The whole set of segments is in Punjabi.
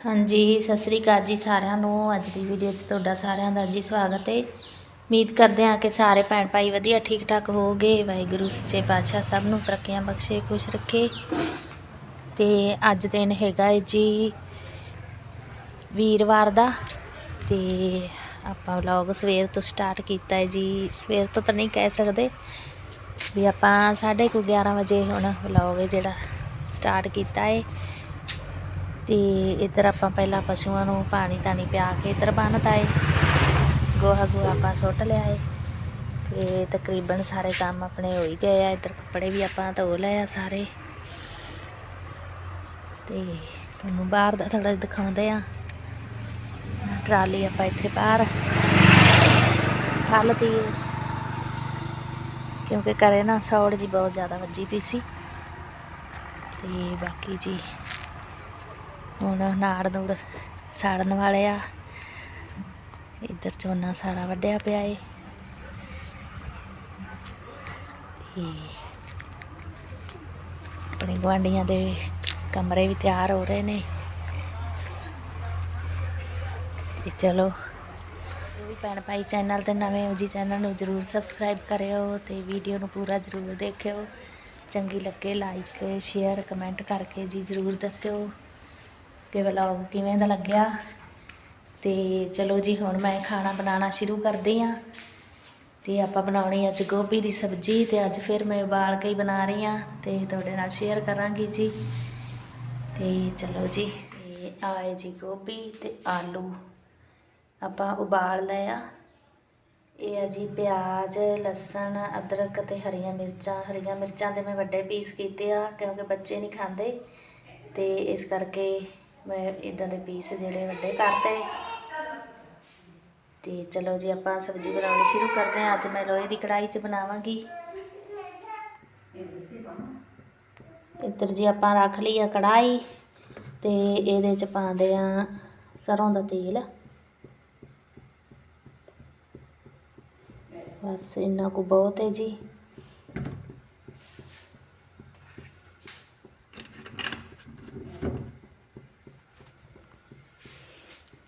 ਹਾਂਜੀ, ਸਤਿ ਸ੍ਰੀ ਅਕਾਲ ਜੀ ਸਾਰਿਆਂ ਨੂੰ। ਅੱਜ ਦੀ ਵੀਡੀਓ 'ਚ ਤੁਹਾਡਾ ਸਾਰਿਆਂ ਦਾ ਜੀ ਸਵਾਗਤ ਹੈ ਉਮੀਦ ਕਰਦੇ ਹਾਂ ਕਿ ਸਾਰੇ ਭੈਣ ਭਾਈ ਵਧੀਆ ਠੀਕ ਠਾਕ ਹੋਵੋਗੇ। ਵਾਹਿਗੁਰੂ, ਸੱਚੇ ਪਾਤਸ਼ਾਹ ਸਭ ਨੂੰ ਤਰੱਕੀਆਂ ਬਖਸ਼ੇ, ਖੁਸ਼ ਰੱਖੇ। ਤੇ ਅੱਜ ਦਿਨ ਹੈਗਾ ਹੈ ਜੀ ਵੀਰਵਾਰ ਦਾ। ਤੇ ਆਪਾਂ ਵਲੌਗ ਸਵੇਰ ਤੋਂ ਸਟਾਰਟ ਕੀਤਾ ਹੈ ਜੀ। ਸਵੇਰ ਤੋਂ ਤਾਂ ਨਹੀਂ ਕਹਿ ਸਕਦੇ ਵੀ ਆਪਾਂ 11:30 ਵਜੇ ਹੁਣ ਵਲੌਗ ਹੈ ਜਿਹੜਾ ਸਟਾਰਟ ਕੀਤਾ ਹੈ ਤੇ ਇੱਧਰ ਆਪਾਂ ਪਹਿਲਾਂ ਪਸ਼ੂਆਂ ਨੂੰ ਪਾਣੀ ਤਾਣੀ ਪਿਆ ਕੇ ਇੱਧਰ ਬੰਨ੍ਹਤਾ ਏ ਗੋਹਾ ਗੋਹਾ ਆਪਾਂ ਸੁੱਟ ਲਿਆ ਏ। ਤੇ ਤਕਰੀਬਨ ਸਾਰੇ ਕੰਮ ਆਪਣੇ ਹੋ ਹੀ ਗਏ ਆ। ਇੱਧਰ ਕੱਪੜੇ ਵੀ ਆਪਾਂ ਧੋ ਲਏ ਆ ਸਾਰੇ। ਤੇ ਤੁਹਾਨੂੰ ਬਾਹਰ ਦਾ ਥੋੜਾ ਦਿਖਾਉਂਦੇ ਆ। ਟਰਾਲੀ ਆਪਾਂ ਇੱਥੇ ਬਾਹਰ ਖਲਤੀ ਏ। ਕਿਉਂਕਿ ਕਰੇ ਨਾ ਸੌੜ ਜੀ ਬਹੁਤ ਜ਼ਿਆਦਾ ਵੱਜੀ ਪਈ ਸੀ। ਤੇ ਬਾਕੀ ਜੀ ਹੁਣ ਨਾੜ ਨੂੜ ਸਾੜਨ ਵਾਲੇ ਆ। ਇੱਧਰ ਝੋਨਾ ਸਾਰਾ ਵੱਢਿਆ ਪਿਆ ਏ। ਤੇ ਆਪਣੇ ਗੁਆਂਢੀਆਂ ਦੇ ਕਮਰੇ ਵੀ ਤਿਆਰ ਹੋ ਰਹੇ ਨੇ। ਤੇ ਚਲੋ ਵੀ ਭੈਣ ਭਾਈ ਚੈਨਲ ਤੇ ਨਵੇਂ ਹੋ ਜੀ, ਚੈਨਲ ਨੂੰ ਜਰੂਰ ਸਬਸਕ੍ਰਾਈਬ ਕਰਿਓ ਤੇ ਵੀਡੀਓ ਨੂੰ ਪੂਰਾ ਜਰੂਰ ਦੇਖਿਓ। ਚੰਗੀ ਲੱਗੇ ਲਾਈਕ ਸ਼ੇਅਰ ਕਮੈਂਟ ਕਰਕੇ ਜੀ ਜਰੂਰ ਦੱਸਿਓ। ਕਿ ਵਲੌਗ ਕਿਵੇਂ ਦਾ ਲੱਗਿਆ? ਤੇ ਚਲੋ ਜੀ, ਹੁਣ ਮੈਂ ਖਾਣਾ ਬਣਾਉਣਾ ਸ਼ੁਰੂ ਕਰਦੀ ਆ ਤੇ ਆਪਾਂ ਬਣਾਉਣੀ ਅੱਜ ਗੋਭੀ ਦੀ ਸਬਜ਼ੀ ਤੇ ਅੱਜ ਫਿਰ ਮੈਂ ਉਬਾਲ ਕੇ ਹੀ ਬਣਾ ਰਹੀ ਆ ਤੇ ਤੁਹਾਡੇ ਨਾਲ ਸ਼ੇਅਰ ਕਰਾਂਗੀ ਜੀ। ਤੇ ਚਲੋ ਜੀ ਤੇ ਆਏ ਜੀ ਗੋਭੀ ਤੇ ਆਲੂ। ਆਪਾਂ ਉਬਾਲ ਲਏ ਆ। ਇਹ ਆ ਜੀ ਪਿਆਜ਼, ਲਸਣ, ਅਦਰਕ ਤੇ ਹਰੀਆਂ ਮਿਰਚਾਂ। ਹਰੀਆਂ ਮਿਰਚਾਂ ਦੇ ਮੈਂ ਵੱਡੇ ਪੀਸ ਕੀਤੇ ਆ ਕਿਉਂਕਿ ਬੱਚੇ ਨਹੀਂ ਖਾਂਦੇ। ਤੇ ਇਸ ਕਰਕੇ ਮੈਂ ਇਦਾਂ ਦੇ ਪੀਸ ਜਿਹੜੇ ਵੱਡੇ ਕਰਤੇ। ਤੇ ਚਲੋ ਜੀ, ਆਪਾਂ ਸਬਜ਼ੀ ਬਣਾਉਣੀ ਸ਼ੁਰੂ ਕਰਦੇ ਹਾਂ। ਅੱਜ ਮੈਂ ਲੋਹੇ ਦੀ ਕੜਾਈ 'ਚ ਬਣਾਵਾਂਗੀ। ਇੱਧਰ ਜੀ ਆਪਾਂ ਰੱਖ ਲਈ ਆ ਕੜਾਈ ਤੇ ਇਹਦੇ 'ਚ ਪਾਉਂਦੇ ਆ ਸਰੋਂ ਦਾ ਤੇਲ। ਬਸ ਇੰਨਾ ਕੁ ਬਹੁਤ ਹੈ ਜੀ।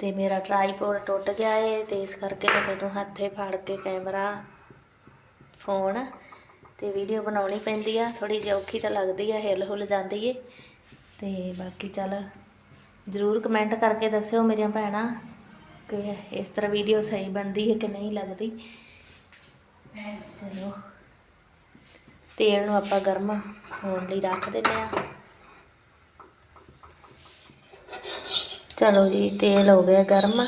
ਤੇ ਮੇਰਾ ਟ੍ਰਾਈਪੋਡ ਟੁੱਟ ਗਿਆ ਏ ਤੇ ਇਸ ਕਰਕੇ ਮੈਨੂੰ ਹੱਥੇ ਫੜ ਕੇ ਕੈਮਰਾ ਫੋਨ ਤੇ ਵੀਡੀਓ ਬਣਾਉਣੀ ਪੈਂਦੀ ਆ। ਥੋੜੀ ਜਿਹੀ ਔਖੀ ਤਾਂ ਲੱਗਦੀ ਆ ਹਿਲ ਹੁਲ ਜਾਂਦੀ ਏ। ਤੇ ਬਾਕੀ ਚੱਲ, ਜਰੂਰ ਕਮੈਂਟ ਕਰਕੇ ਦੱਸਿਓ ਮੇਰੀਆਂ ਭੈਣਾਂ ਕਿ ਇਸ ਤਰ੍ਹਾਂ ਵੀਡੀਓ ਸਹੀ ਬਣਦੀ ਹੈ ਕਿ ਨਹੀਂ ਲੱਗਦੀ। ਚਲੋ, ਤੇਲ ਨੂੰ ਆਪਾਂ ਗਰਮ ਹੋਣ ਲਈ ਰੱਖ ਦਿੰਦੇ ਆ। ਚਲੋ ਜੀ, ਤੇਲ ਹੋ ਗਿਆ ਗਰਮ।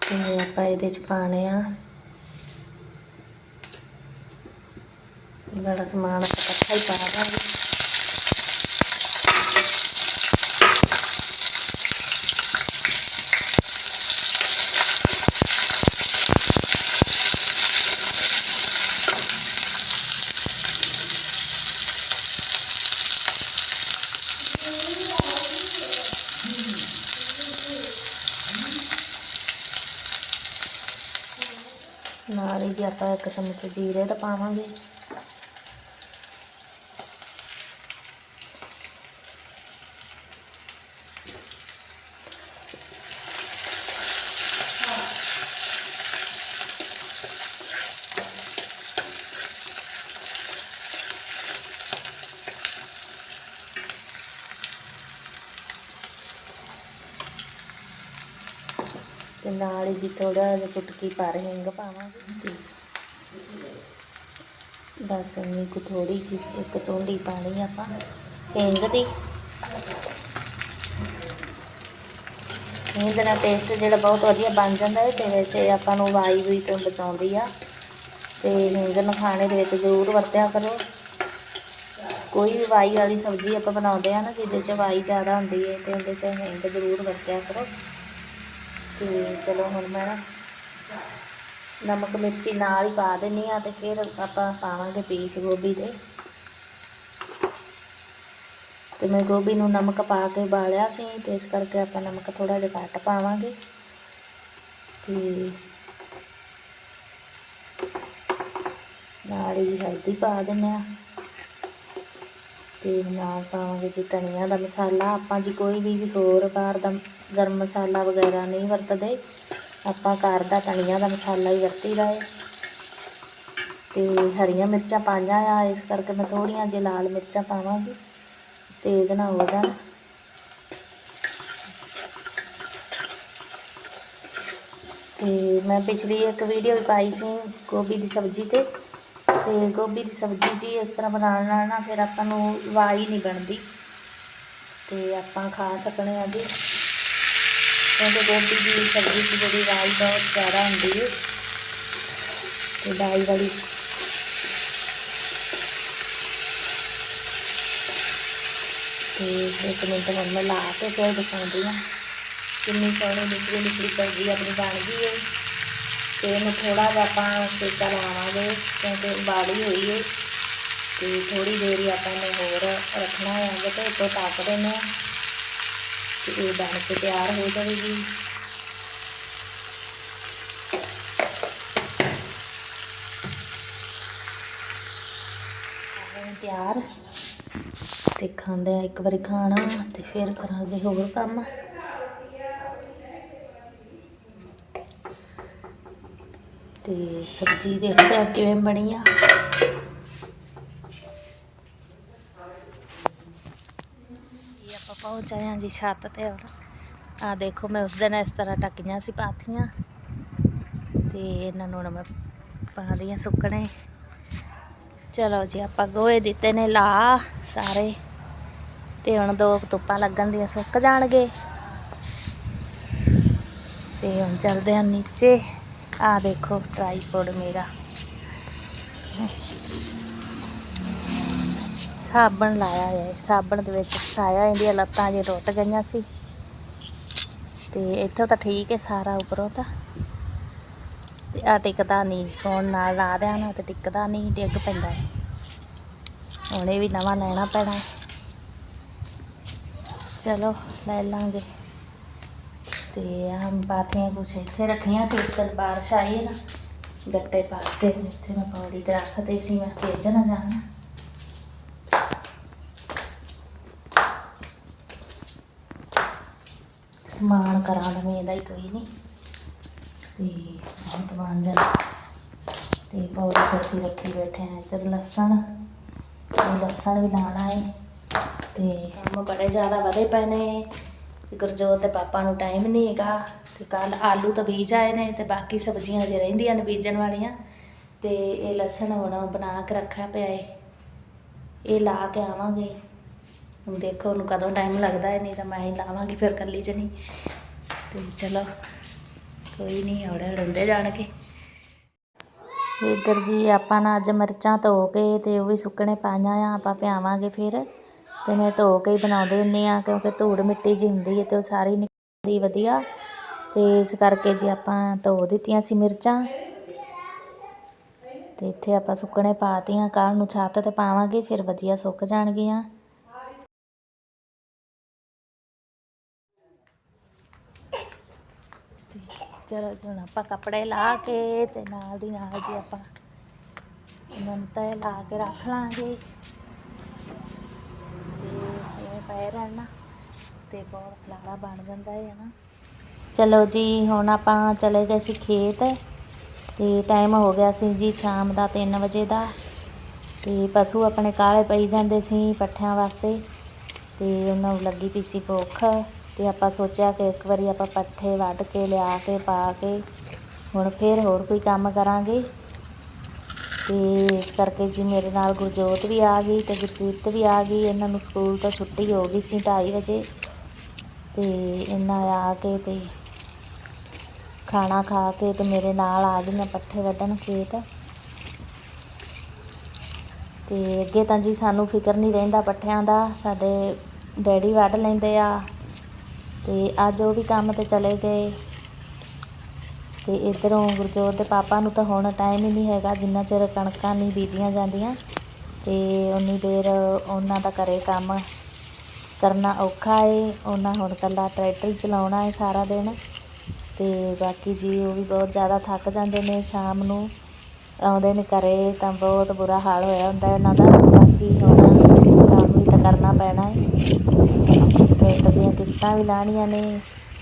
ਤੇ ਆਪਾਂ ਇਹਦੇ ਚ ਪਾਣੇ ਆ। ਬੜਾ ਸਮਾਨ ਆਪਾਂ ਇਕੱਠਾ ਹੀ ਪਾ ਦਾਂਗੇ। ਨਾਲ ਹੀ ਜੀ ਆਪਾਂ ਇੱਕ ਚਮਚ ਜੀਰੇ ਦਾ ਪਾਵਾਂਗੇ। ਤੇ ਨਾਲ ਹੀ ਜੀ ਥੋੜਾ ਜਿਹਾ ਚੁਟਕੀ ਭਰ ਹਿੰਗ ਪਾਵਾਂਗੇ। ਬਸ ਇੰਨੀ ਕੁ ਥੋੜੀ ਜਿਹੀ, ਇੱਕ ਚੁੰਡੀ ਪਾਣੀ ਆਪਾਂ ਹਿੰਗ ਦੀ। ਹਿੰਗ ਨਾਲ ਟੇਸਟ ਜਿਹੜਾ ਬਹੁਤ ਵਧੀਆ ਬਣ ਜਾਂਦਾ ਹੈ ਤੇ ਵੈਸੇ ਆਪਾਂ ਨੂੰ ਵਾਈ ਵੀ ਤੋਂ ਬਚਾਉਂਦੀ ਆ। ਤੇ ਹਿੰਗ ਨੂੰ ਖਾਣੇ ਦੇ ਵਿੱਚ ਜ਼ਰੂਰ ਵਰਤਿਆ ਕਰੋ। ਕੋਈ ਵੀ ਵਾਈ ਵਾਲੀ ਸਬਜ਼ੀ ਆਪਾਂ ਬਣਾਉਂਦੇ ਆ ਨਾ, ਜਿਹਦੇ 'ਚ ਵਾਈ ਜ਼ਿਆਦਾ ਹੁੰਦੀ ਹੈ ਤੇ ਉਹਦੇ 'ਚ ਹਿੰਗ ਜ਼ਰੂਰ ਵਰਤਿਆ ਕਰੋ। ਤੇ ਚਲੋ ਹੁਣ ਮੈਂ ਨਾ ਨਮਕ ਮਿਰਚੀ ਨਾਲ ਹੀ ਪਾ ਦਿੰਨੀ ਆ ਤੇ ਫਿਰ ਆਪਾਂ ਪਾਵਾਂਗੇ ਪੀਸ ਗੋਭੀ ਦੇ। ਤੇ ਮੈਂ ਗੋਭੀ ਨੂੰ ਨਮਕ ਪਾ ਕੇ ਬਾਲਿਆ ਸੀ ਤੇ ਇਸ ਕਰਕੇ ਆਪਾਂ ਨਮਕ ਥੋੜਾ ਜਿਹਾ ਘੱਟ ਪਾਵਾਂਗੇ। ਤੇ ਨਾਲ ਹੀ ਹਲਦੀ ਪਾ ਦਿੰਨੇ ਆ। ਅਤੇ ਨਾਲ ਪਾਵਾਂਗੇ ਜੀ ਧਨੀਆ ਦਾ ਮਸਾਲਾ। ਆਪਾਂ ਜੀ ਕੋਈ ਵੀ ਹੋਰ ਬਾਹਰ ਦਾ ਗਰਮ ਮਸਾਲਾ ਵਗੈਰਾ ਨਹੀਂ ਵਰਤਦੇ। ਆਪਾਂ ਘਰ ਦਾ ਧਨੀਆ ਦਾ ਮਸਾਲਾ ਹੀ ਵਰਤੀਦਾ ਹੈ ਤੇ ਹਰੀਆਂ ਮਿਰਚਾਂ ਪਾਈਆਂ ਆ, ਇਸ ਕਰਕੇ ਮੈਂ ਥੋੜੀਆਂ ਜਿਹੀ ਲਾਲ ਮਿਰਚਾਂ ਪਾਵਾਂਗੀ। ਤੇਜ਼ ਨਾ ਹੋ ਜਾਣ। ਤੇ ਮੈਂ ਪਿਛਲੀ ਇੱਕ ਵੀਡੀਓ ਪਾਈ ਸੀ ਗੋਭੀ ਦੀ ਸਬਜ਼ੀ ਤੇ। ਤੇ ਗੋਭੀ ਦੀ ਸਬਜ਼ੀ ਜੀ ਇਸ ਤਰ੍ਹਾਂ ਬਣਾਉਣ ਨਾਲ ਨਾ, ਫਿਰ ਆਪਾਂ ਨੂੰ ਵਾਈ ਨਹੀਂ ਬਣਦੀ। ਤੇ ਆਪਾਂ ਖਾ ਸਕਣੇ ਆ ਜੀ। ਕਿਉਂਕਿ ਗੋਭੀ ਦੀ ਸਬਜ਼ੀ 'ਚ ਜਿਹੜੀ ਵਾਈ ਬਹੁਤ ਜ਼ਿਆਦਾ ਹੁੰਦੀ ਹੈ। ਤੇ ਦਾਈ ਵਾਲੀ ਤੇ ਇੱਕ ਮਿੰਟ ਹੁਣ ਮੈਂ ਲਾ ਕੇ ਫਿਰ ਦਿਖਾਉਂਦੀ ਹਾਂ। ਕਿੰਨੀ ਸੋਹਣੀ ਨਿਕਲੀ ਨਿਕਲੀ ਸਬਜ਼ੀ ਆਪਣੀ ਬਣ ਗਈ ਹੈ। ਤੇ ਇਹਨੂੰ ਥੋੜਾ ਜਿਹਾ ਆਪਾਂ ਸੇਕਾ ਲਵਾਵਾਂਗੇ ਕਿਉਂਕਿ ਉਬਾਲੀ ਹੋਈ ਹੈ ਤੇ ਥੋੜੀ ਦੇਰ ਹੀ ਆਪਾਂ ਨੇ ਹੋਰ ਰੱਖਣਾ ਹੈ ਤੇ ਉੱਤੋਂ ਢੱਕ ਦੇਣਾ ਤੇ ਇਹ ਬਣ ਕੇ ਤਿਆਰ ਹੋ ਜਾਵੇਗੀ। ਤਿਆਰ ਤੇ ਖਾਂਦੇ ਆ ਇੱਕ ਵਾਰੀ ਖਾਣਾ ਤੇ ਫਿਰ ਕਰਾਂਗੇ ਹੋਰ ਕੰਮ। ਤੇ ਸਬਜ਼ੀ ਦੇਖਦੇ ਆ ਕਿਵੇਂ ਬਣੀ ਆ। ਇਹ ਆਪਾਂ ਪਹੁੰਚ ਆਏ ਹਾਂ ਜੀ ਛੱਤ ਤੇ ਹੁਣ। ਆ ਦੇਖੋ ਮੈਂ ਉਸ ਦਿਨ ਇਸ ਤਰ੍ਹਾਂ ਟੱਕੀਆਂ ਸੀ ਪਾਥੀਆਂ। ਤੇ ਇਹਨਾਂ ਨੂੰ ਹੁਣ ਮੈਂ ਪਾਉਂਦੀ ਹਾਂ ਸੁੱਕਣੇ। ਚਲੋ ਜੀ, ਆਪਾਂ ਗੋਹੇ ਦਿੱਤੇ ਨੇ ਲਾ ਸਾਰੇ। ਤੇ ਹੁਣ ਦੋ ਧੁੱਪਾਂ ਲੱਗਣ ਦੀਆਂ ਸੁੱਕ ਜਾਣਗੇ। ਤੇ ਹੁਣ ਚੱਲਦੇ ਹਾਂ ਨੀਚੇ। ਆ ਦੇਖੋ ਟ੍ਰਾਈਪੋਡ ਮੇਰਾ। ਸਾਬਣ ਲਾਇਆ ਹੈ। ਸਾਬਣ ਦੇ ਵਿੱਚ ਫਸਾਇਆ ਇਹਦੀਆਂ ਲੱਤਾਂ ਜੇ ਟੁੱਟ ਗਈਆਂ ਸੀ। ਤੇ ਇੱਥੋਂ ਤਾਂ ਠੀਕ ਹੈ ਸਾਰਾ ਉੱਪਰੋਂ ਤਾਂ। ਤੇ ਆ ਟਿਕਦਾ ਨਹੀਂ ਫੋਨ ਨਾਲ ਲਾ ਦਿਆਂ ਨਾ ਤੇ ਟਿਕਦਾ ਨਹੀਂ, ਡਿੱਗ ਪੈਂਦਾ। ਹੈ ਹੁਣ ਵੀ ਨਵਾਂ ਲੈਣਾ ਪੈਣਾ। ਚਲੋ, ਲੈ ਲਾਂਗੇ। ਤੇ ਆਹ ਬਾਥੀਆਂ ਕੁਛ ਇੱਥੇ ਰੱਖੀਆਂ ਸੀ, ਇਸ ਦਿਨ ਬਾਰਿਸ਼ ਆਈ ਹੈ ਨਾ, ਗੱਟੇ ਪਾ ਕੇ ਤੇ ਇੱਥੇ ਮੈਂ ਪੌੜੀ ਤੇ ਰੱਖਦੇ ਸੀ, ਮੈਂ ਭੇਜ ਨਾ ਜਾਣਾ। ਸਮਾਨ ਕਰਾਂ ਲਵੇਂ ਇਹਦਾ ਹੀ ਕੋਈ ਨਹੀਂ। ਤੇ ਬਹੁਤ ਬਣ ਜਾਣਾ। ਤੇ ਪੌੜੀ ਤੇ ਅਸੀਂ ਰੱਖੀ ਬੈਠੇ ਆ ਇੱਧਰ ਲਸਣ ਲਸਣ ਵੀ ਲਾਣਾ ਹੈ। ਤੇ ਕੰਮ ਬੜੇ ਜ਼ਿਆਦਾ ਵਧੇ ਪਏ ਨੇ। ਗੁਰਜੋਤ ਦੇ ਪਾਪਾ ਨੂੰ ਟਾਈਮ ਨਹੀਂ ਹੈਗਾ ਤੇ ਕੱਲ ਆਲੂ ਤਾਂ ਬੀਜ ਆਏ ਨੇ ਤੇ ਬਾਕੀ ਸਬਜ਼ੀਆਂ ਹਜੇ ਰਹਿੰਦੀਆਂ ਨੇ ਬੀਜਣ ਵਾਲੀਆਂ ਤੇ ਇਹ ਲਸਣ ਹੁਣ ਬਣਾ ਕੇ ਰੱਖਿਆ ਪਿਆ ਏ। ਇਹ ਲਾ ਕੇ ਆਵਾਂਗੇ। ਹੁਣ ਦੇਖੋ ਉਹਨੂੰ ਕਦੋਂ ਟਾਈਮ ਲੱਗਦਾ ਹੈ ਨਹੀਂ ਤਾਂ ਮੈਂ ਹੀ ਲਾਵਾਂਗੀ ਫਿਰ ਕੱਲੀ ਚ ਨਹੀਂ ਤੇ ਚਲੋ, ਕੋਈ ਨਹੀਂ ਹੌੜੇ ਹੜੰਦੇ ਜਾਣਗੇ। ਇੱਧਰ ਜੀ ਆਪਾਂ ਨਾ ਅੱਜ ਮਿਰਚਾਂ ਧੋ ਕੇ ਤੇ ਉਹ ਵੀ ਸੁੱਕਣੇ ਪਾਈਆਂ ਆ, ਆਪਾਂ ਪਿਆਵਾਂਗੇ ਫਿਰ। ਤੇ ਮੈਂ ਧੋ ਕੇ ਹੀ ਬਣਾਉਂਦੀ ਹੁੰਦੇ ਆ ਕਿਉਂਕਿ ਧੂੜ ਮਿੱਟੀ ਜੀ ਹੁੰਦੀ ਹੈ ਤੇ ਉਹ ਸਾਰੀ ਨਿਕਲਦੀ ਵਧੀਆ। ਤੇ ਇਸ ਕਰਕੇ ਜੀ ਆਪਾਂ ਧੋ ਦਿੱਤੀਆਂ ਸੀ ਮਿਰਚਾਂ। ਤੇ ਇੱਥੇ ਆਪਾਂ ਸੁੱਕਣੇ ਪਾਤੀਆਂ, ਕੱਲ੍ਹ ਨੂੰ ਛੱਤ ਤੇ ਪਾਵਾਂਗੇ, ਫਿਰ ਵਧੀਆ ਸੁੱਕ ਜਾਣਗੀਆਂ। ਚਲੋ ਜੀ, ਹੁਣ ਆਪਾਂ ਕੱਪੜੇ ਲਾ ਕੇ ਤੇ ਨਾਲ ਦੀ ਨਾਲ ਜੀ ਆਪਾਂ ਇਹਨਾਂ ਨੂੰ ਤੈ ਲਾ ਕੇ ਰੱਖ ਲਾਂਗੇ। ਪਏ ਰਹਿਣਾ ਤੇ ਬਹੁਤ ਖਲਾਰਾ ਬਣ ਜਾਂਦਾ ਹੈ ਨਾ। ਚਲੋ ਜੀ, ਹੁਣ ਆਪਾਂ ਚਲੇ ਗਏ ਸੀ ਖੇਤ, ਤੇ ਟਾਈਮ ਹੋ ਗਿਆ ਸੀ ਜੀ ਸ਼ਾਮ ਦਾ 3 ਵਜੇ ਦਾ। ਤੇ ਪਸ਼ੂ ਆਪਣੇ ਕਾਲੇ ਪਈ ਜਾਂਦੇ ਸੀ ਪੱਠਿਆਂ ਵਾਸਤੇ, ਤੇ ਉਹਨਾਂ ਨੂੰ ਲੱਗੀ ਪਈ ਸੀ ਭੁੱਖ, ਤੇ ਆਪਾਂ ਸੋਚਿਆ ਕਿ ਇੱਕ ਵਾਰੀ ਆਪਾਂ ਪੱਠੇ ਵੱਢ ਕੇ ਲਿਆ ਕੇ ਪਾ ਕੇ ਹੁਣ ਫਿਰ ਹੋਰ ਕੋਈ ਕੰਮ ਕਰਾਂਗੇ। ਤੇ ਇਸ ਕਰਕੇ ਜੀ ਮੇਰੇ ਨਾਲ ਗੁਰਜੋਤ ਵੀ ਆ ਗਈ ਤੇ ਗੁਰਸੀਤ ਵੀ ਆ ਗਈ। ਇਹਨਾਂ ਨੂੰ ਸਕੂਲ ਤੋਂ ਛੁੱਟੀ ਹੋ ਗਈ ਸੀ 2:30 ਵਜੇ ਤੇ ਇਹਨਾਂ ਆ ਕੇ ਤੇ ਖਾਣਾ ਖਾ ਕੇ ਤੇ ਮੇਰੇ ਨਾਲ ਆ ਗਈਆਂ ਪੱਠੇ ਵੱਢਣ ਖੇਤ। ਤੇ ਅੱਗੇ ਤਾਂ ਜੀ ਸਾਨੂੰ ਫਿਕਰ ਨਹੀਂ ਰਹਿੰਦਾ ਪੱਠਿਆਂ ਦਾ, ਸਾਡੇ ਡੈਡੀ ਵੱਢ ਲੈਂਦੇ ਆ ਤੇ ਅੱਜ ਉਹ ਵੀ ਕੰਮ ਤੇ ਚਲੇ ਗਏ। ਤੇ ਇਧਰੋਂ ਗੁਰਜੋਤ ਦੇ ਪਾਪਾ ਨੂੰ ਤਾਂ ਹੁਣ ਟਾਈਮ ਹੀ ਨਹੀਂ ਹੈਗਾ, ਜਿੰਨਾ ਚਿਰ ਕਣਕਾਂ ਨਹੀਂ ਬੀਜੀਆਂ ਜਾਂਦੀਆਂ ਤੇ ਉਨੀ ਦੇਰ ਉਹਨਾਂ ਦਾ ਘਰੇ ਕੰਮ ਕਰਨਾ ਔਖਾ ਏ, ਉਹਨਾਂ ਹੁਣ ਕੱਲਾ ਟਰੈਕਟਰ ਹੀ ਚਲਾਉਣਾ ਏ ਸਾਰਾ ਦਿਨ ਤੇ ਬਾਕੀ ਜੀ ਉਹ ਵੀ ਬਹੁਤ ਜ਼ਿਆਦਾ ਥੱਕ ਜਾਂਦੇ ਨੇ ਸ਼ਾਮ ਨੂੰ, ਆਉਂਦੇ ਨੇ ਘਰੇ ਤਾਂ ਬਹੁਤ ਬੁਰਾ ਹਾਲ ਹੋਇਆ ਹੁੰਦਾ ਇਹਨਾਂ ਦਾ, ਬਾਕੀ ਹੁਣ ਕੰਮ ਵੀ ਤਾਂ ਕਰਨਾ ਪੈਣਾ ਹੈ ਟਰੈਕਟਰ ਦੀਆਂ ਕਿਸ਼ਤਾਂ ਵੀ ਲਾਣੀਆਂ ਨੇ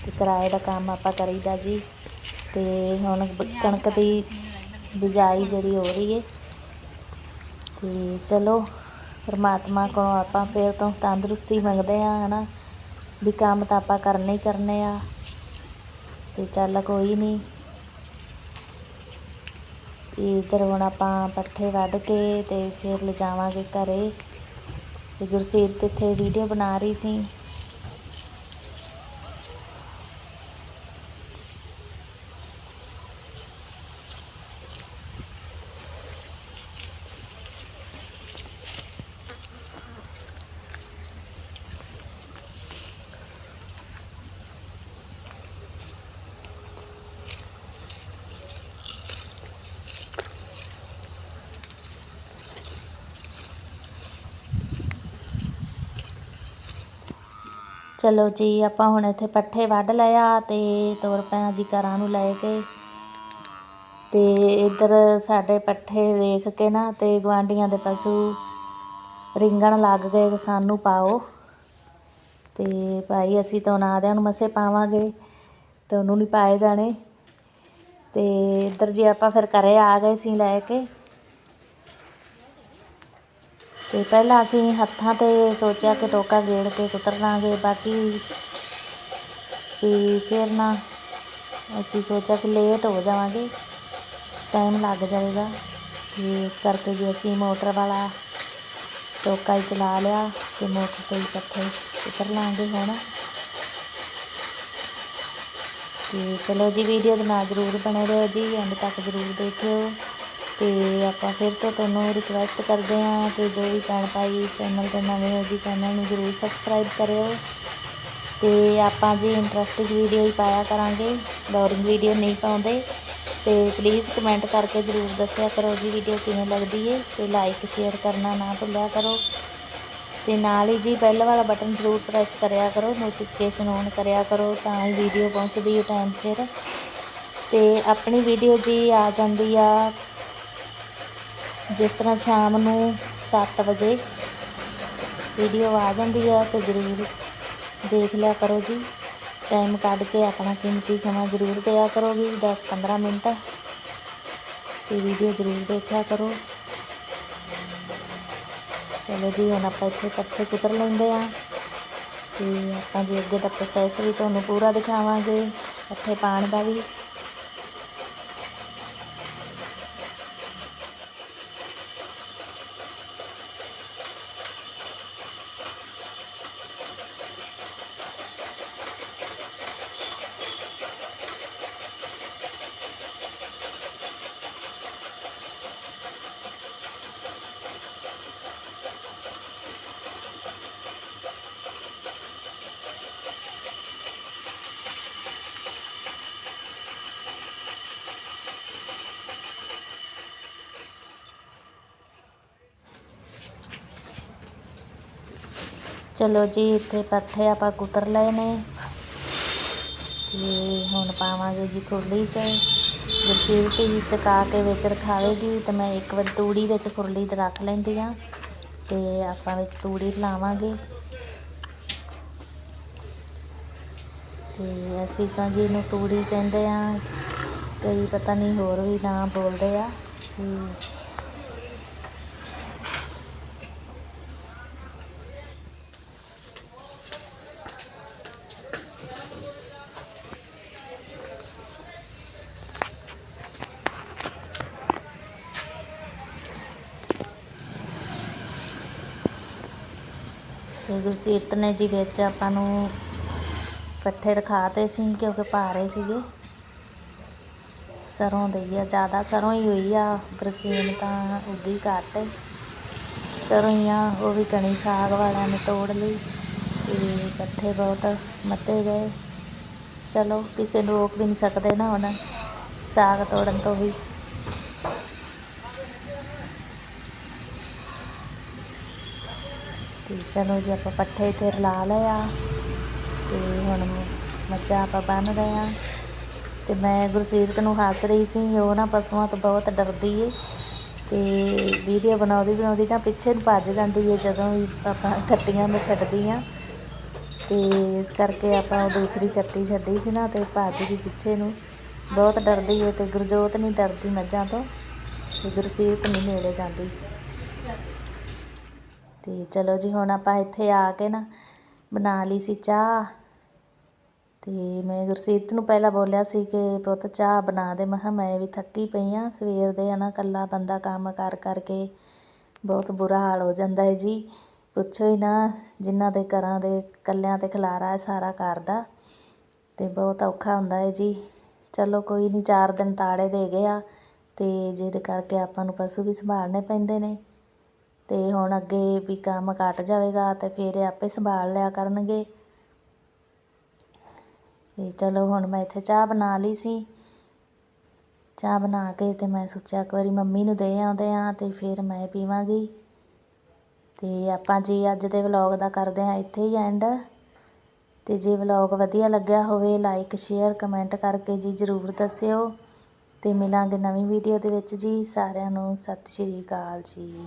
ਤੇ ਕਿਰਾਏ ਦਾ ਕੰਮ ਆਪਾਂ ਕਰੀਦਾ ਜੀ। ਤੇ ਹੁਣ ਕਣਕ ਦੀ ਬਿਜਾਈ ਜਿਹੜੀ ਹੋ ਰਹੀ ਹੈ। ਤੇ ਚਲੋ, ਪਰਮਾਤਮਾ ਕੋਲੋਂ ਆਪਾਂ ਫਿਰ ਤੋਂ ਤੰਦਰੁਸਤੀ ਮੰਗਦੇ ਆ ਹਨਾ? ਵੀ ਕੰਮ ਤਾਂ ਆਪਾਂ ਕਰਨੇ ਹੀ ਕਰਨੇ ਆ, ਤੇ ਚੱਲ ਕੋਈ ਨਹੀਂ। ਤੇ ਇੱਧਰ ਹੁਣ ਆਪਾਂ ਪੱਠੇ ਵੱਢ ਕੇ ਤੇ ਫਿਰ ਲਿਜਾਵਾਂਗੇ ਘਰੇ। ਤੇ ਗੁਰਸੀਰਤ ਇੱਥੇ ਵੀਡੀਓ ਬਣਾ ਰਹੀ ਸੀ। ਚਲੋ ਜੀ, ਆਪਾਂ ਹੁਣ ਇੱਥੇ ਪੱਠੇ ਵੱਢ ਲਿਆ ਤੇ ਤੁਰ ਪਿਆ ਜੀ ਘਰਾਂ ਨੂੰ ਲੈ ਕੇ ਤੇ ਇੱਧਰ ਸਾਡੇ ਪੱਠੇ ਵੇਖ ਕੇ ਨਾ ਤੇ ਗਵਾਂਡੀਆਂ ਦੇ ਪਸ਼ੂ ਰਿੰਗਣ ਲੱਗ ਗਏ ਕਿ ਸਾਨੂੰ ਪਾਓ। ਤੇ ਭਾਈ, ਅਸੀਂ ਤਾਂ ਨਾਦਿਆਂ ਨੂੰ ਮਸੇ ਪਾਵਾਂਗੇ ਤੇ ਉਹਨੂੰ ਨਹੀਂ ਪਾਏ ਜਾਣੇ। ਤੇ ਇੱਧਰ ਜੀ ਆਪਾਂ ਫਿਰ ਘਰੇ ਆ ਗਏ ਸੀ ਲੈ ਕੇ। ਤੇ ਪਹਿਲਾਂ ਅਸੀਂ ਹੱਥਾਂ ਤੇ ਸੋਚਿਆ ਕਿ ਟੋਕਾ ਗੇੜ ਕੇ ਕੁਤਰ ਲਾਂਗੇ, ਬਾਕੀ ਵੀ ਫਿਰ ਨਾ ਅਸੀਂ ਸੋਚਿਆ ਕਿ ਲੇਟ ਹੋ ਜਾਵਾਂਗੇ ਟਾਈਮ ਲੱਗ ਜਾਵੇਗਾ ਤੇ ਇਸ ਕਰਕੇ ਜੀ ਅਸੀਂ ਮੋਟਰ ਵਾਲਾ ਟੋਕਾ ਹੀ ਚਲਾ ਲਿਆ ਤੇ ਮੋਟਰ ਤੇ ਇਕੱਠੇ ਕੁਤਰ ਲਾਂਗੇ ਹੁਣ। ਤੇ ਚਲੋ ਜੀ ਵੀਡੀਓ ਦੇ ਨਾਲ ਜ਼ਰੂਰ ਬਣੇ ਰਹੋ ਜੀ ਐਂਡ ਤੱਕ ਜ਼ਰੂਰ ਦੇਖਿਓ। ਤੇ ਆਪਾਂ ਫਿਰ ਤੋਂ ਤੁਹਾਨੂੰ ਰਿਕਵੈਸਟ ਕਰਦੇ ਹਾਂ ਕਿ ਜੋ ਵੀ ਭੈਣ ਭਾਈ ਚੈਨਲ ਤੇ ਨਵੇਂ ਹੋ ਜੀ ਚੈਨਲ ਨੂੰ ਜ਼ਰੂਰ ਸਬਸਕ੍ਰਾਈਬ ਕਰਿਓ। ਤੇ ਆਪਾਂ ਜੀ ਇੰਟਰਸਟਿੰਗ ਵੀਡੀਓ ਹੀ ਪਾਇਆ ਕਰਾਂਗੇ ਬੋਰਿੰਗ ਵੀਡੀਓ ਨਹੀਂ ਪਾਉਂਦੇ। ਤੇ ਪਲੀਜ਼ ਕਮੈਂਟ ਕਰਕੇ ਜ਼ਰੂਰ ਦੱਸਿਆ ਕਰੋ ਜੀ ਵੀਡੀਓ ਕਿਵੇਂ ਲੱਗਦੀ ਹੈ ਤੇ ਲਾਈਕ ਸ਼ੇਅਰ ਕਰਨਾ ਨਾ ਭੁੱਲਿਆ ਕਰੋ। ਤੇ ਨਾਲ ਹੀ ਜੀ ਬੈਲ ਵਾਲਾ ਬਟਨ ਜ਼ਰੂਰ ਪ੍ਰੈਸ ਕਰਿਆ ਕਰੋ ਨੋਟੀਫਿਕੇਸ਼ਨ ਔਨ ਕਰਿਆ ਕਰੋ ਤਾਂ ਹੀ ਵੀਡੀਓ ਪਹੁੰਚਦੀ ਹੈ ਟਾਈਮ ਸਿਰ। ਤੇ ਆਪਣੀ ਵੀਡੀਓ ਜੀ ਆ ਜਾਂਦੀ ਆ ਜਿਸ ਤਰ੍ਹਾਂ ਸ਼ਾਮ ਨੂੰ 7 ਵਜੇ ਵੀਡੀਓ ਆ ਜਾਂਦੀ ਹੈ ਤੇ ਜ਼ਰੂਰ ਦੇਖ ਲਿਆ ਕਰੋ ਜੀ। ਟਾਈਮ ਕੱਢ ਕੇ ਆਪਣਾ ਕੀਮਤੀ ਸਮਾਂ ਜ਼ਰੂਰ ਦਿਆ ਕਰੋ ਜੀ 10-15 ਮਿੰਟ। ਤੇ ਵੀਡੀਓ ਜ਼ਰੂਰ ਦੇਖਿਆ ਕਰੋ। ਚਲੋ ਜੀ, ਹੁਣ ਆਪਾਂ ਇੱਥੇ ਪੱਠੇ ਕੁਤਰ ਲੈਂਦੇ ਆ ਤੇ ਆਪਾਂ ਜੀ ਅੱਗੇ ਦਾ ਪ੍ਰੋਸੈਸ ਵੀ ਤੁਹਾਨੂੰ ਪੂਰਾ ਦਿਖਾਵਾਂਗੇ, ਪੱਠੇ ਪਾਣ ਦਾ ਵੀ। ਚਲੋ ਜੀ, ਇੱਥੇ ਪੱਠੇ ਆਪਾਂ ਕੁਤਰ ਲਏ ਨੇ। ਤੇ ਹੁਣ ਪਾਵਾਂਗੇ ਜੀ ਖੁਰਲੀ 'ਚ। ਗੁਰਸੀਰਤ ਹੀ ਚਕਾ ਕੇ ਵਿੱਚ ਰਖਾਵੇਗੀ ਤੇ ਮੈਂ ਇੱਕ ਵਾਰ ਤੂੜੀ ਵਿੱਚ ਖੁਰਲੀ 'ਤੇ ਰੱਖ ਲੈਂਦੀ ਆ। ਤੇ ਆਪਾਂ ਵਿੱਚ ਤੂੜੀ ਲਾਵਾਂਗੇ। ਤੇ ਅਸੀਂ ਤਾਂ ਜੀ ਇਹਨੂੰ ਤੂੜੀ ਕਹਿੰਦੇ ਆ। ਕਈ ਪਤਾ ਨਹੀਂ ਹੋਰ ਵੀ ਨਾਂ ਬੋਲਦੇ ਆ। ਤੇ ਤੇ ਗੁਰਸੀਰਤ ਨੇ ਜੀ ਵਿੱਚ ਆਪਾਂ ਨੂੰ ਇਕੱਠੇ ਰਖਾਤੇ ਸੀ ਕਿਉਂਕਿ ਪਾ ਰਹੇ ਸੀਗੇ। ਸਰੋਂ ਦਈ ਆ, ਜ਼ਿਆਦਾ ਸਰੋਂ ਹੀ ਹੋਈ ਆ, ਬਰਸੀਨ ਤਾਂ ਉੱਗੀ ਘੱਟ ਸਰੋਂ ਹੀ ਆ, ਉਹ ਵੀ ਕਣੀ ਸਾਗ ਵਾਲਿਆਂ ਨੇ ਤੋੜ ਲਈ ਤੇ ਇਕੱਠੇ ਬਹੁਤ ਮੱਤੇ ਗਏ। ਚਲੋ, ਕਿਸੇ ਨੂੰ ਰੋਕ ਵੀ ਨਹੀਂ ਸਕਦੇ ਨਾ ਹੁਣ ਸਾਗ ਤੋੜਨ ਤੋਂ ਵੀ। ਤੇ ਚਲੋ ਜੀ ਆਪਾਂ ਪੱਠੇ ਇੱਥੇ ਰਲਾ ਲਏ ਆ ਤੇ ਹੁਣ ਮੱਝਾਂ ਆਪਾਂ ਬੰਨ ਰਹੇ ਆ। ਤੇ ਮੈਂ ਗੁਰਸੀਰਤ ਨੂੰ ਹੱਸ ਰਹੀ ਸੀ, ਉਹ ਨਾ ਪਸ਼ੂਆਂ ਤੋਂ ਬਹੁਤ ਡਰਦੀ ਏ ਤੇ ਵੀਡੀਓ ਬਣਾਉਂਦੀ ਬਣਾਉਂਦੀ ਤਾਂ ਪਿੱਛੇ ਨੂੰ ਭੱਜ ਜਾਂਦੀ ਹੈ ਜਦੋਂ ਵੀ ਆਪਾਂ ਕੱਟੀਆਂ ਮੈਂ ਛੱਡਦੀ ਆ। ਤੇ ਇਸ ਕਰਕੇ ਆਪਾਂ ਉਹ ਦੂਸਰੀ ਕੱਟੀ ਛੱਡੀ ਸੀ ਨਾ ਤੇ ਭੱਜ ਗਈ ਪਿੱਛੇ ਨੂੰ। ਬਹੁਤ ਡਰਦੀ ਹੈ ਤੇ ਗੁਰਜੋਤ ਨਹੀਂ ਡਰਦੀ ਮੱਝਾਂ ਤੋਂ ਤੇ ਗੁਰਸੀਰਤ ਨਹੀਂ ਨੇੜੇ ਜਾਂਦੀ। ਤੇ ਚਲੋ ਜੀ, ਹੁਣ ਆਪਾਂ ਇੱਥੇ ਆ ਕੇ ਨਾ ਬਣਾ ਲਈ ਸੀ ਚਾਹ। ਤੇ ਮੈਂ ਗੁਰਸੀਰਤ ਨੂੰ ਪਹਿਲਾਂ ਬੋਲਿਆ ਸੀ ਕਿ, ਪੁੱਤ ਚਾਹ ਬਣਾ ਦੇ। ਮੈਂ ਕਿਹਾ, ਮੈਂ ਵੀ ਥੱਕੀ ਪਈ ਆ। ਸਵੇਰ ਦੇ ਆ ਨਾ ਇਕੱਲਾ ਬੰਦਾ ਕੰਮ ਕਰ ਕਰਕੇ ਬਹੁਤ ਬੁਰਾ ਹਾਲ ਹੋ ਜਾਂਦਾ ਹੈ ਜੀ। ਪੁੱਛੋ ਹੀ ਨਾ, ਜਿਨ੍ਹਾਂ ਦੇ ਘਰਾਂ ਦੇ ਕੱਲਿਆਂ ਤੇ ਖਲਾਰਾ ਹੈ ਸਾਰਾ ਕਰਦਾ ਦਾ, ਤੇ ਬਹੁਤ ਔਖਾ ਹੁੰਦਾ ਹੈ ਜੀ। ਚਲੋ ਕੋਈ ਨਹੀਂ ਚਾਰ ਦਿਨ ਤਾੜੇ ਦੇ ਗਏ ਆ, ਤੇ ਜਿਹਦੇ ਕਰਕੇ ਆਪਾਂ ਨੂੰ ਪਸ਼ੂ ਵੀ ਸੰਭਾਲਣੇ ਪੈਂਦੇ ਨੇ। ਤੇ ਹੁਣ ਅੱਗੇ ਵੀ ਕੰਮ ਘਟ ਜਾਵੇਗਾ ਤੇ ਫਿਰ ਆਪੇ ਸੰਭਾਲ ਲਿਆ ਕਰਨਗੇ। ਤੇ ਚਲੋ ਹੁਣ ਮੈਂ ਇੱਥੇ ਚਾਹ ਬਣਾ ਲਈ ਸੀ। ਚਾਹ ਬਣਾ ਕੇ ਤੇ ਮੈਂ ਸੋਚਿਆ ਇੱਕ ਵਾਰੀ ਮੰਮੀ ਨੂੰ ਦੇ ਆਉਂਦੇ ਆ ਤੇ ਫਿਰ ਮੈਂ ਪੀਵਾਂਗੀ। ਤੇ ਆਪਾਂ ਜੀ ਅੱਜ ਦੇ ਵਲੌਗ ਦਾ ਕਰਦੇ ਆ ਇੱਥੇ ਹੀ ਐਂਡ। ਤੇ ਜੇ ਵਲੌਗ ਵਧੀਆ ਲੱਗਿਆ ਹੋਵੇ ਲਾਈਕ, ਸ਼ੇਅਰ, ਕਮੈਂਟ ਕਰਕੇ ਜੀ ਜ਼ਰੂਰ ਦੱਸਿਓ। ਤੇ ਮਿਲਾਂਗੇ ਨਵੀਂ ਵੀਡੀਓ ਦੇ ਵਿੱਚ ਜੀ। ਸਾਰਿਆਂ ਨੂੰ ਸਤਿ ਸ਼੍ਰੀ ਅਕਾਲ ਜੀ।